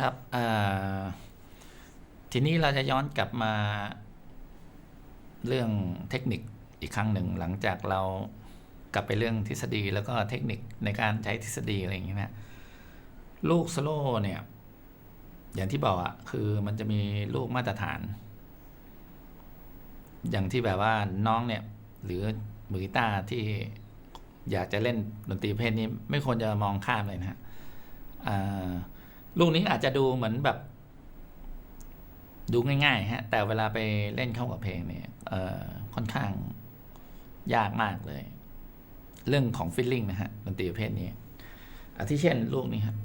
อทีนี้เราจะย้อนกลับมาเรื่องเทคนิคอีกครั้งหนึ่งหลังจากเรากลับไปเรื่องทฤษฎีแล้วก็เทคนิคในการใช้ทฤษฎีอะไรอย่างเงี้ยนะลูกสโลว์เนี่ย อย่างที่บอกอะคือมันจะมีลูกมาตรฐาน อย่างที่แบบว่าน้องเนี่ย หรือมือกีตาร์ที่อยากจะเล่นดนตรีเพศนี้ ไม่ควรจะมองข้ามเลยนะฮะอ่า ลูกนี้อาจจะดูเหมือนแบบ ดูง่ายๆ ฮะ แต่เวลาไปเล่นเข้ากับเพลงเนี่ยเออค่อนข้างยากมากเลย เรื่องของฟิลลิ่งนะฮะดนตรีประเภทนี้อาทิเช่นลูกนี้ครับ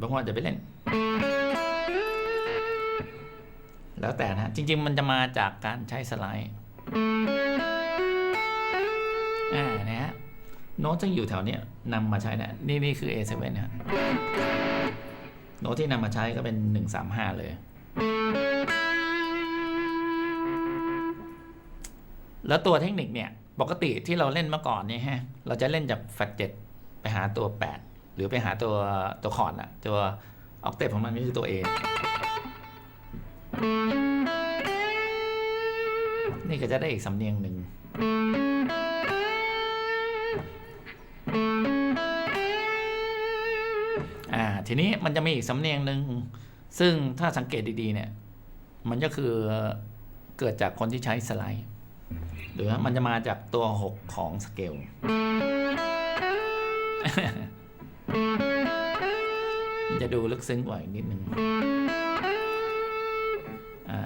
บางคนจะไปเล่น แล้วแต่นะฮะจริง ๆ มันจะมาจากการใช้สไลด์ อ่านะฮะโน้ตที่อยู่แถวเนี้ยนำมาใช้เนี่ยนี่นี่คือ A7 นะฮะโน้ตที่นำมาใช้ก็เป็น 135 เลย แล้วตัวเทคนิคเนี่ย ปกติที่เราเล่นเมื่อก่อนเนี่ยฮะ เราจะเล่นจากแฟลตเจ็ดไปหาตัว 8 หรือไปหาตัวตัวคอร์ดอะตัวออกเตปของมันก็คือตัว A นี่ก็จะได้อีกสำเนียงหนึ่ง ทีนี้มันจะมีอีกสำเนียงหนึ่งซึ่งถ้าสังเกตดีๆเนี่ย มันก็คือเกิดจากคนที่ใช้สไลด์ หรือมันจะมาจากตัว6ของสเกลจะดูลึกซึ้งกว่าอีกนิดนึง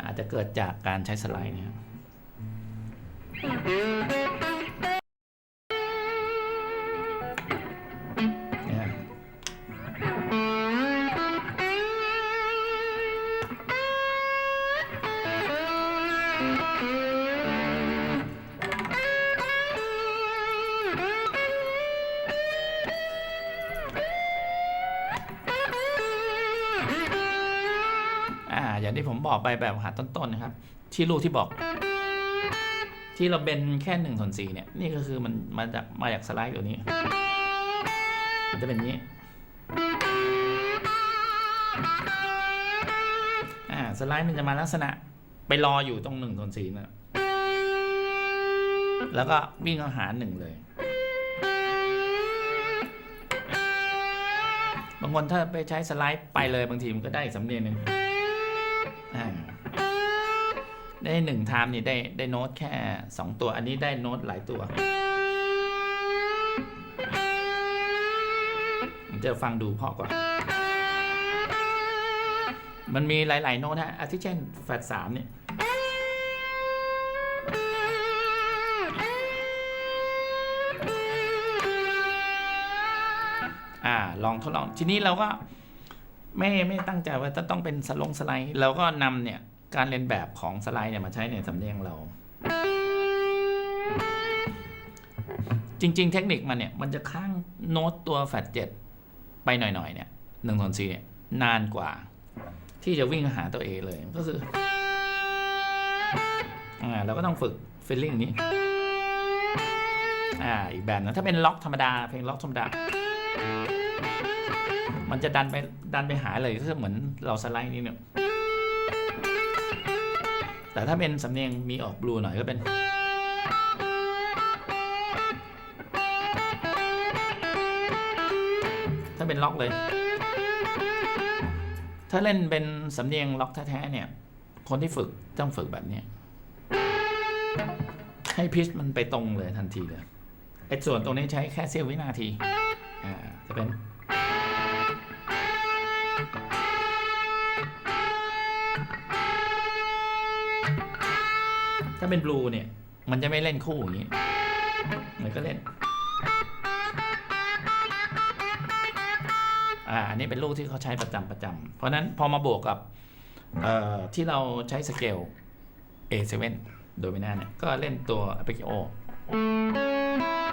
อาจจะเกิดจากการใช้สไลด์นี่ยครับ ที่ผมบอกไปแบบหัดต้นๆนะครับ ที่ลูกที่บอก ที่เราเบนแค่หนึ่งส่วนสี่เนี่ย นี่ก็คือมันมาจากมาจากสไลด์ตัวนี้ มันจะเป็นนี้อ่าสไลด์มันจะมาลักษณะไปรออยู่ตรงหนึ่งส่วนสี่นะแล้วก็วิ่งเข้าหาหนึ่งเลยบางคนถ้าไปใช้สไลด์ไปเลยบางทีมันก็ได้อีกสำเนียงหนึ่ง ได้หนึ่งไทม์นี่ได้ได้โน้ตแค่สองตัว อันนี้ได้โน้ตหลายตัวมันจะฟังดูเพราะกว่า มันมีหลาย ๆ โน้ตฮะอาทิเช่นแฟดสามเนี่ยอ่าลองทดลอง ทีนี้เราก็ ไม่ไม่ตั้งใจว่าจะต้องเป็นสลงสไลด์เราก็นำเนี่ยการเรียนแบบของสไลด์เนี่ยมาใช้ในสำเนียงเรา จริง ๆ เทคนิคมันเนี่ยมันจะข้างโน้ตตัวแฟดเจ็ดไปหน่อยๆเนี่ยหนึ่งส่วนสี่เนี่ยนานกว่า ที่จะวิ่งหาตัวเอเลยก็คืออ่าเราก็ต้องฝึกฟีลลิ่งนี้อ่าอีกแบบนะถ้าเป็นล็อกธรรมดาเพลงล็อกธรรมดา มันจะดันไปดันไปหาเลยก็คือเหมือนเราสไลด์นี่เนี่ยแต่ถ้าเป็นสำเนียงมีออกบลูหน่อยก็เป็น ถ้าเป็นล็อกเลย ถ้าเล่นเป็นสำเนียงล็อกแท้ๆเนี่ย คนที่ฝึกต้องฝึกแบบนี้ ให้พิชมันไปตรงเลยทันทีเลยไอ้ส่วนตรงนี้ใช้แค่เสี้ยววินาที อ่าจะเป็นถ้าเป็นบลูเนี่ย มันจะไม่เล่นคู่อย่างนี้มันก็เล่น อ่า อันนี้เป็นลูกที่เขาใช้ประจำประจำเพราะนั้นพอมาบวกกับ เอ่อ ที่เราใช้สเกล A7 โดมินาเนี่ย ก็เล่นตัว Arpeggio อ่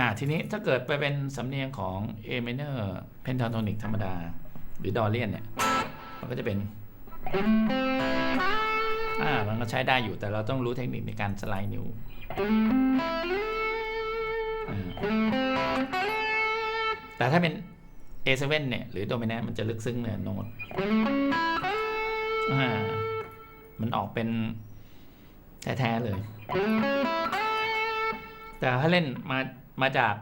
าทีนี้ถ้าเกิดไปเป็นสำเนียงของ A minor pentatonic ธรรมดา หรือดอเลียนเนี่ย มันก็จะเป็น อ่ามันก็ใช้ได้อยู่แต่เราต้องรู้เทคนิคในการสไลด์นิ้วแต่ถ้าเป็น A7 เนี่ย หรือโดมิเน n มันจะลึกซึ้งเนี่ยโน้ตมันออกเป็นแท้ ๆ เลย แต่ถ้าเล่นมา มาจาก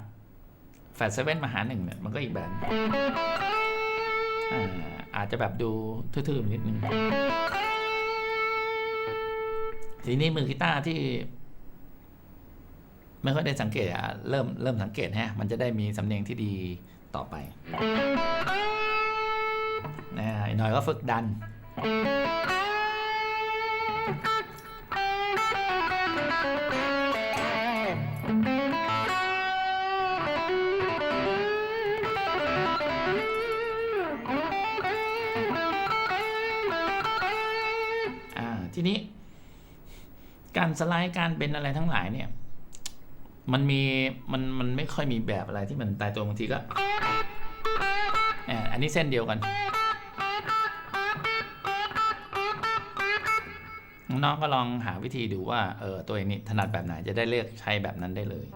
แฟดเซเว่นมาหาหนึ่งเนี่ยมันก็อีกแบบอาอาจจะแบบดูทื่อๆนิดนึงทีนี้มือกีตาร์ที่ไม่ค่อยได้สังเกตอะเริ่มเริ่มสังเกตฮะ มันจะได้มีสำเนียงที่ดีต่อไปนะอีกหน่อยก็ฝึกดัน ทีนี้ การสไลด์การเป็นอะไรทั้งหลายเนี่ย มันมีมันมันไม่ค่อยมีแบบอะไรที่มันตายตัวบางทีก็อันนี้เส้นเดียวกันน้องๆก็ลองหาวิธีดูว่าเออตัวเองนี่ถนัดแบบไหนจะได้เลือกใช้แบบนั้นได้เลย